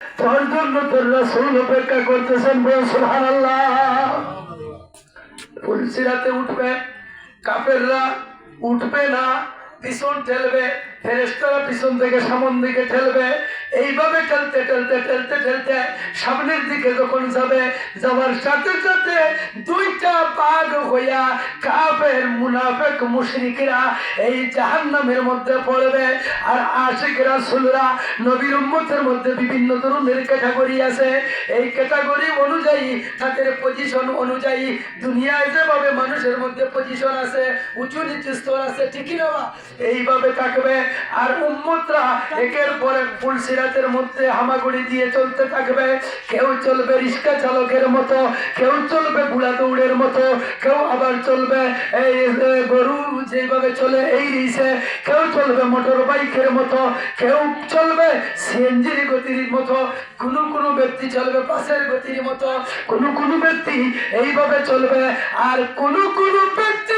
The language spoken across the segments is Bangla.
তোর জন্য তোর রাসুল অপেক্ষা করতেছেন বল সুহান ফুলসিরাতে উঠবে কাপেররা উঠবে না, পিছন ঠেলবে ফেরেস্তারা পিছন থেকে সামন দিকে ঠেলবে এইভাবে ঠেলতে ঠেলতে ঠেলতে ঠেলতে সামনের দিকে যখন যাবে, যাওয়ার সাথে সাথে দুইটা পাগ হইয়া কাফের মুনাফেক মুশরিকরা এই জাহান্নামের মধ্যে পড়বে। আর আশিকরা সুলরা নবীর উম্মতের মধ্যে বিভিন্ন ধরনের ক্যাটাগরি আছে। এই ক্যাটাগরি অনুযায়ী তাদের পজিশন অনুযায়ী দুনিয়ায় যেভাবে মানুষের মধ্যে পজিশন আছে, উঁচু নিচু স্তর আছে, ঠিকই না? এইভাবে থাকবে। আর উম্মতরা একের পরে ফুলসিরাতের মধ্যে হামাগুড়ি দিয়ে চলতে থাকবে। কেউ চলবে রিক্সা চালকের মতো, কেউ চলবে বুড়া দৌড়ের মতো, কেউ আবার চলবে এই গরু যেভাবে চলে এই রিসে কেউ চলবে মোটর বাইকের মতো, কেউ চলবে সিএনজির গতির মতো। কোনো কোনো ব্যক্তি চলবে বাসের গতির মতো, কোনো কোনো ব্যক্তি এইভাবে চলবে। আর কোনো কোনো ব্যক্তি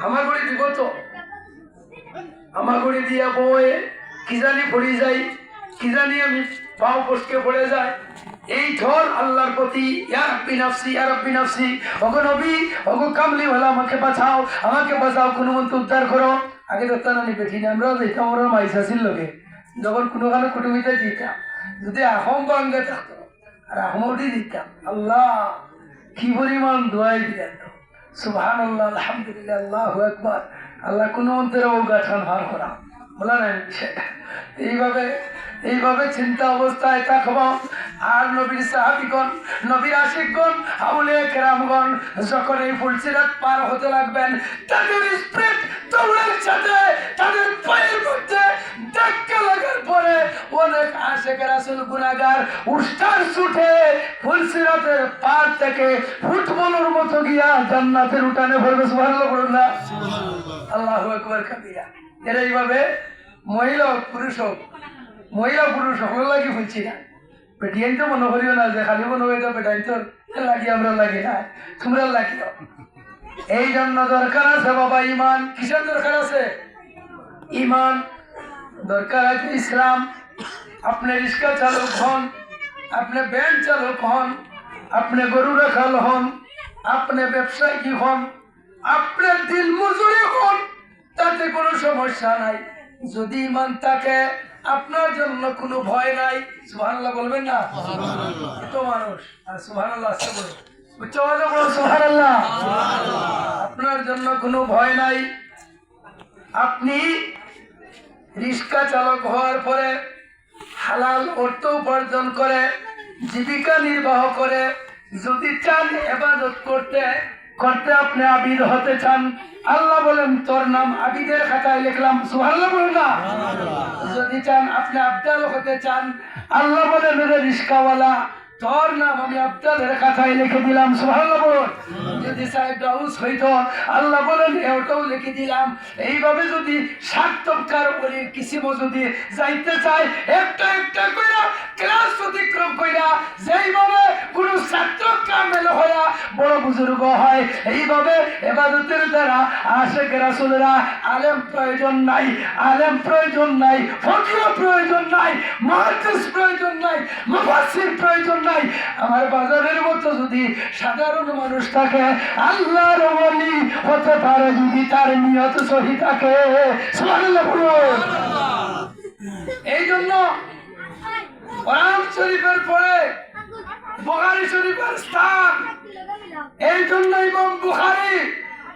হামাগুড়ি দিব তো? হামাগুড়ি দিয়া বয়ে কি জানি পড়ে যাই কি জানি আমি পাও পশকে পড়ে যায়। এই ঢল আল্লাহর প্রতি, ইয়া রাব্বি নাফসি, ইয়া রাব্বি নাফসি, ওগো নবী, ওগো কামলি ওয়ালা আমাকে বাঁচাও আমাকে বাঁচাও, কোনো মন্ত্র উদ্ধার করো। আগে দেখতাম আমি বেঠি না আমরাও দেখতাম, ওরা মাইসাসির লোকে যখন কোনো কারণে কুটুমিতে দিতাম, যদি আহম বাঙ্গে থাকতো, আর আহমদি দিতাম, আল্লাহ, কি পরিমাণ দোয়াই দিলেন আলহামদুলিল্লাহ, আল্লাহ একবার আল্লাহ কোনো অন্তরে হার করা। বলা নাই এইভাবে এইভাবে চিন্তা অবস্থায় আর নবীর সাহাবিগণ, নবীর আশিকগণ আউলে কেরামগণ যখন এই ফুলসিরাত পার হতে লাগবেন, তাদের স্প্রিট সাথে, তাদের পায়ের মধ্যে ধাক্কা লাগার পরে অনেক আশেকের আসল গুণাগার উষ্ঠার ছুটে ফুলসিরাতের পার থেকে ফুটবলের মতো গিয়া জান্নাতের উঠানে ভরবে সুবহানাল্লাহ বলুন না। আল্লাহু আকবার কাবিরা। এরা এইভাবে মহিলা পুরুষ হোক মহিলা পুরুষ সকল লাগি বলছি না। পেটিএন তো মনে করিও না যে খালি মনে হয়ে যাবে পেটাইন তোর লাগি আমরা লাগি না তোমরা লাগিও। এই জন্য দরকার আছে বাবা ইমান। কিসের দরকার আছে? ইমান। দরকার আছে ইসলাম। আপনি রিক্সা চালক হন আপনি ব্যাংক চালক হন আপনি গরু রাখাল হন আপনি ব্যবসায়ী হন আপনার দিন মজুরি হন তাতে কোনো সমস্যা নাই যদি ইমান থাকে আপনার জন্য কোনো ভয় নাই সুবহানাল্লাহ বলবেন না এত মানুষ। আর সুবহানাল্লাহ আসতে বলুন উচ্চ আপনার জন্য কোনো ভয় নাই। আপনি রিক্সা চালক হওয়ার পরে হালাল অর্থ উপার্জন করে জীবিকা নির্বাহ করে যদি চান এবাদত করতে করতে আপনি আবিদ হতে চান। আল্লাহ বলেন তোর নাম আবিদের খাতায় লিখলাম। সুহাল্লা বলেন না? যদি চান আপনি আবদাল হতে চান আল্লাহ বলেন রিস্কাওয়ালা। তোর নাম আমি খাতায় লিখে দিলাম যদি সাহেব ডাউস হইতো, আল্লাহ বলেন লিখে দিলাম। এইভাবে যদি সার্থকার যদি যাইতে একটা একটা কইরা ক্লাস অতিক্রম কইরা, যেইভাবে কোনো ছাত্র কামেল হইয়া বড় বুজুর্গ হয়, এইভাবে এবাদতের দ্বারা আশেখ রাসুলরা আলেম প্রয়োজন নাই, আলেম প্রয়োজন নাই ফকির প্রয়োজন নাই মহাদিস প্রয়োজন নাই মুফাসসির প্রয়োজন নাই। আমার বাজারের মতো যদি সাধারণ মানুষ থাকে, আল্লাহর ওলি হতে পারে যদি তার নিয়ত সহি থাকে। এই জন্য কোরআন শরীফের পরে বুখারী শরীফের স্থান। এই জন্য ইমাম বুখারী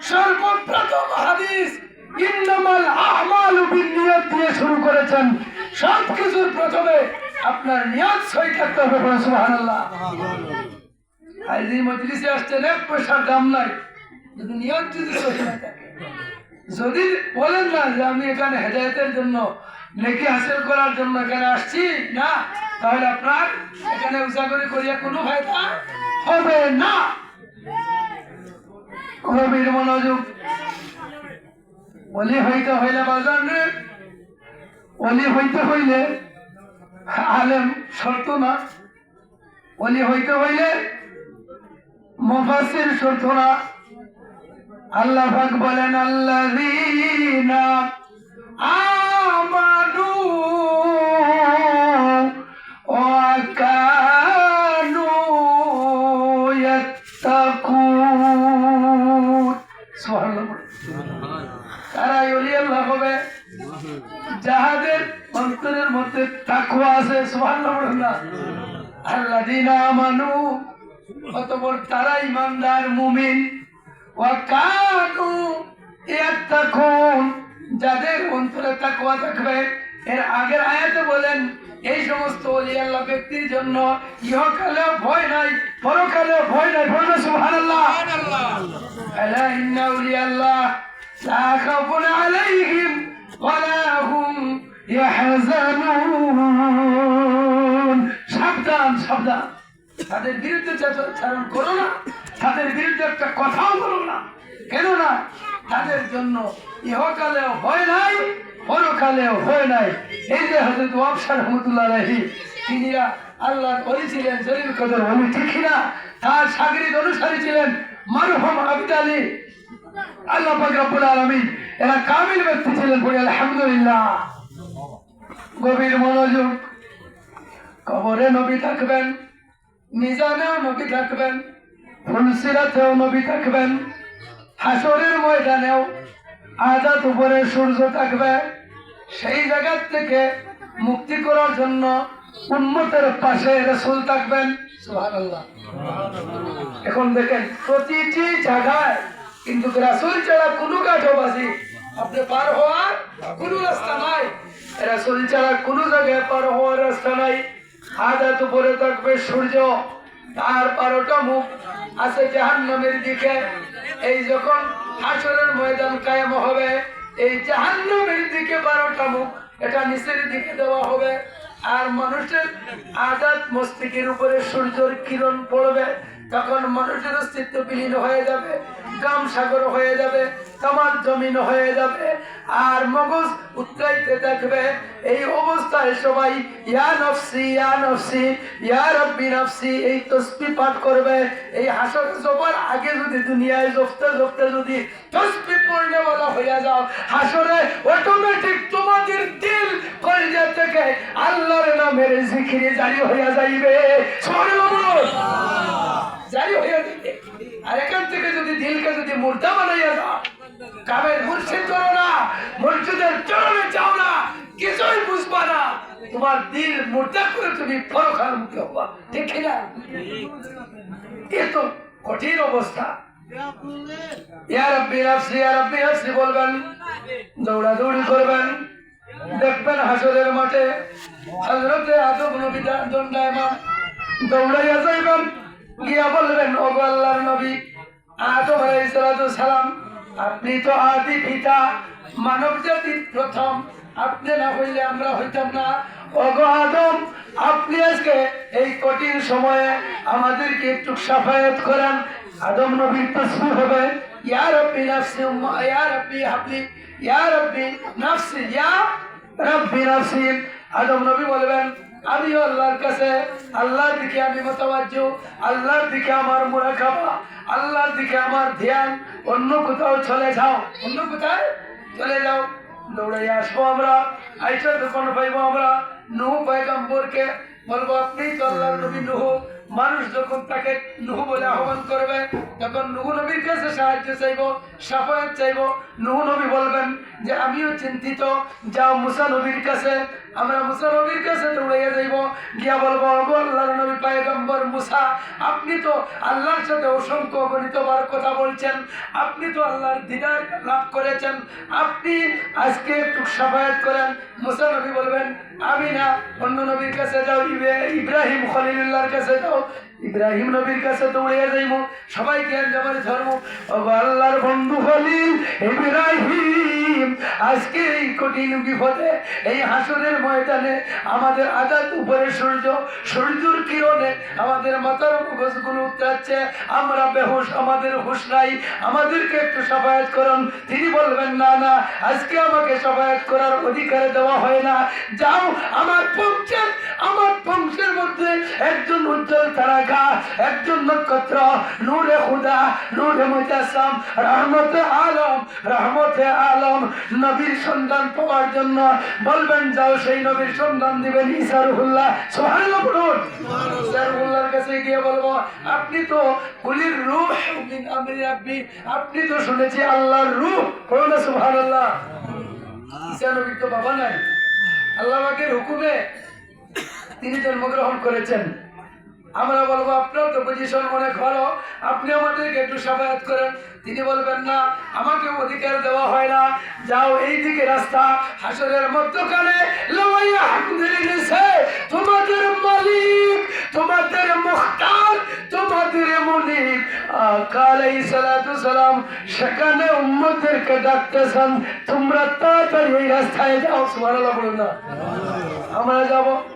সর্বপ্রথম হাদিস ইন্নামাল আমালু বিন্নিয়াত দিয়ে শুরু করেছেন। সব কিছুর প্রথমে আপনার নিয়ত সই থাকতে হবে বলে সুবহানাল্লাহ। এই মজলিসে আসছেন, এক পয়সার দাম নাই। যদি নিয়ত যদি না থাকে, যদি বলেন না যে আমি এখানে হেদায়তের জন্য, নেকি হাসিল করার জন্য এখানে আসছি, না, তাহলে আপনার এখানে উজাগরি করিয়া কোনো ফায়দা হবে না। গভীর মনোযোগ অলি হইতে হইলে বাজার অলি হইতে হইলে আলেম শর্ত না। অলি হইতে হইলে মুফাসির শর্ত না। আল্লাহ পাক বলেন আল্লাহ আমানু তারা হবে যাহাদের অন্তরের মধ্যে আছে না। তারা ইমানদার, মুমিন। ইয়াত্তাকুন, যাদের অন্তরে তাকুয়া থাকবে, এর আগের আয়াতে বলেন, এই সমস্ত ওলি আল্লাহ ব্যক্তির জন্য ইহকালেও ভয় নাই, পরকালেও ভয় নাই ভয় বলবে সুবহানাল্লাহ। ألا إن أولياء الله لا خوف عليهم ولا هم يحزنون সাবধান সাবধান তাদের বিরুদ্ধে চারণ করো না তাদের বিরুদ্ধে একটা কথাও বলো না কেন না তাদের জন্য ইহকালেও ভয় নাই পরকালেও ভয় নাই এই যে হজরত ওয়াবসা রহমতুল্লাহ রাহি তিনিরা আল্লাহর অলি ছিলেন জলিল কদর অলি ঠিক না তার সাগরিক অনুসারী ছিলেন মারুহম আবিদ আলী। আল্লাহ পাক রব্বুল আলামিন এরা কামিল ব্যক্তি ছিলেন বলে আলহামদুলিল্লাহ। গভীর মনোযোগ, কবরে নবী থাকবেন মিজানেও নবী থাকবেন ফুলসিরাতেও নবী থাকবেন, হাসরের ময়দানেও আজাদ উপরে সূর্য থাকবে, সেই জায়গার থেকে মুক্তি করার জন্য উন্মতের পাশে রসুল থাকবেন। এখন দেখেন, প্রতিটি জায়গায় কিন্তু রাসুল ছাড়া কোনো কাঠবাজি আপনি পার হওয়ার কোনো রাস্তা নাই। রাসুল ছাড়া কোনো জায়গায় পার হওয়ার রাস্তা নাই। আজাদ উপরে থাকবে সূর্য, তার বারোটা মুখ আছে জাহান্নামের দিকে। এই যখন হাসরের ময়দান কায়েম হবে, এই জাহান্নামের দিকে বারোটা মুখ, এটা নিচের দিকে দেওয়া হবে। আর মানুষের আজাদ মস্তিকের উপরে সূর্যের কিরণ পড়বে, তখন মানুষের অস্তিত্ব বিলীন হয়ে যাবে গাম সাগর হয়ে যাবে তামার জমিন হয়ে যাবে, আর মগজ উত্তরাইতে থাকবে। এই অবস্থায় সবাই, ইয়া নফসি ইয়া নফসি, ইয়া রব্বি নফসি, এই তসবি পাঠ করবে। এই হাসর আগে যদি দুনিয়ায় জপতে জপতে যদি তসবি পড়লে বলা হইয়া যাও, হাসরে অটোমেটিক তোমাদের দিল কলিজা থেকে আল্লাহর নামের জারি হইয়া যাইবে। জারি হইয়া যাবে আর এখান থেকে যদি দিলকে যদি মুর্দা বানাইয়া দাও, কামের মুর্শিদ করো না, মসজিদের চরণে যাও না, কিছুই বুঝবা না। তোমার দিল মুর্দা করে তুমি পরখার মুখে হবা, ঠিক না এ তো কঠিন অবস্থা। বলবেন, দৌড়াদৌড়ি করবেন, দেখবেন হাসরের মাঠে হযরতে আদম নবী দণ্ডায়মান দৌড়াইয়া যাইবেন। গিয়া বলবেন ওগো আল্লাহর নবী, আদম সালাম, আপনি তো আদি পিতা, মানব জাতির প্রথম। আপনি না হইলে আমরা হইতাম না। ওগো আদম, আপনি আজকে এই কঠিন সময়ে আমাদেরকে একটু সাফায়াত করেন। আদম নবীর তসবি হবে, ইয়া রব্বি নাফসি ইয়া রব্বি হাবলি, ইয়া রব্বি নাফসি, ইয়া রব্বি নাফসি। আদম নবী বলবেন আমিও আল্লাহর কাছে, আল্লাহর দিকে আমি মতাবাজ্য, আল্লাহর দিকে আমার মুরাকাবা, আল্লাহর দিকে আমার ধ্যান। অন্য কোথাও চলে যাও, অন্য কোথায় চলে যাও। দৌড়াই আসব আমরা দোকান পাইবো আমরা। পয়গম্বরকে বলব, আপনি তো নবী মানুষ যখন তাকে নুহু বলে আহ্বান করবে, তখন নুহু নবীর কাছে সাহায্য চাইব, সাফায়াত চাইব। নুহু নবী বলবেন যে, আমিও চিন্তিত। যাও মুসা নবীর কাছে, আমরা মুসা নবীর কাছে দৌড়াইয়া গিয়া বলব, ওগো আল্লাহর নবী পায়গম্বর মুসা, আপনি তো আল্লাহর সাথে অসংখ্য গণিতবার কথা বলছেন, আপনি তো আল্লাহর দিদার লাভ করেছেন, আপনি আজকে একটু সাফায়াত করেন। মুসা নবী বলবেন, আমি না, অন্য নবীর কাছে যাও, ইবে- ইব্রাহিম খলিলুল্লাহর কাছে যাও ইব্রাহিম নবীর কাছে দৌড়িয়ে যাইব, সবাইকে জমারে ধর্ম আল্লাহর বন্ধু খলিল, ইব্রাহিম, আজকে এই কঠিন বিপদে, এই হাসরের ময়দানে আমাদের আজাদ উপরে সূর্য, সূর্যর কিরণে আমাদের মাথার মুখোশগুলো উত্তাচ্ছে আমরা বেহুশ, আমাদের হুশ নাই। আমাদেরকে একটু সাফায়াত করুন। তিনি বলবেন, না না, আজকে আমাকে সাফায়াত করার অধিকার দেওয়া হয় না। যাও, আমার বংশের আমার বংশের মধ্যে একজন উজ্জ্বল তারাকা একজন নক্ষত্র, নূরে খুদা নূরে মুজাসম, রহমতে আলম রহমতে আলম, নবীর সন্ধান পাওয়ার জন্য বলবেন, যাও সেই নবীর সন্ধান দিবেন ইসারুল্লাহ সুবহানাল্লাহ বলুন। কাছে গিয়ে বলব, আপনি তো কুলির রূহ আমরি আপনি তো শুনেছি আল্লাহর রূহ। তো বাবা নাই। আল্লাহ পাকের হুকুমে তিনি জন্মগ্রহণ করেছেন। আমরা বলব, আপনার তো পজিশন অনেক ভালো। আপনি আমাদেরকে একটু সাফায়াত করেন। তিনি বলবেন, না, আমাকে অধিকার দেওয়া হয় না। যাও এই দিকে রাস্তা। হাসরের নিছে তোমাদের মালিক, তোমাদের মুখতার, তোমাদের মুনিব। আকালাই সালাতু সালাম। সেখানে উম্মতদেরকে ডাকতেছেন, তোমরা তাড়াতাড়ি এই রাস্তায় যাও। সুবহানাল্লাহ বলুন না। আমরা যাব।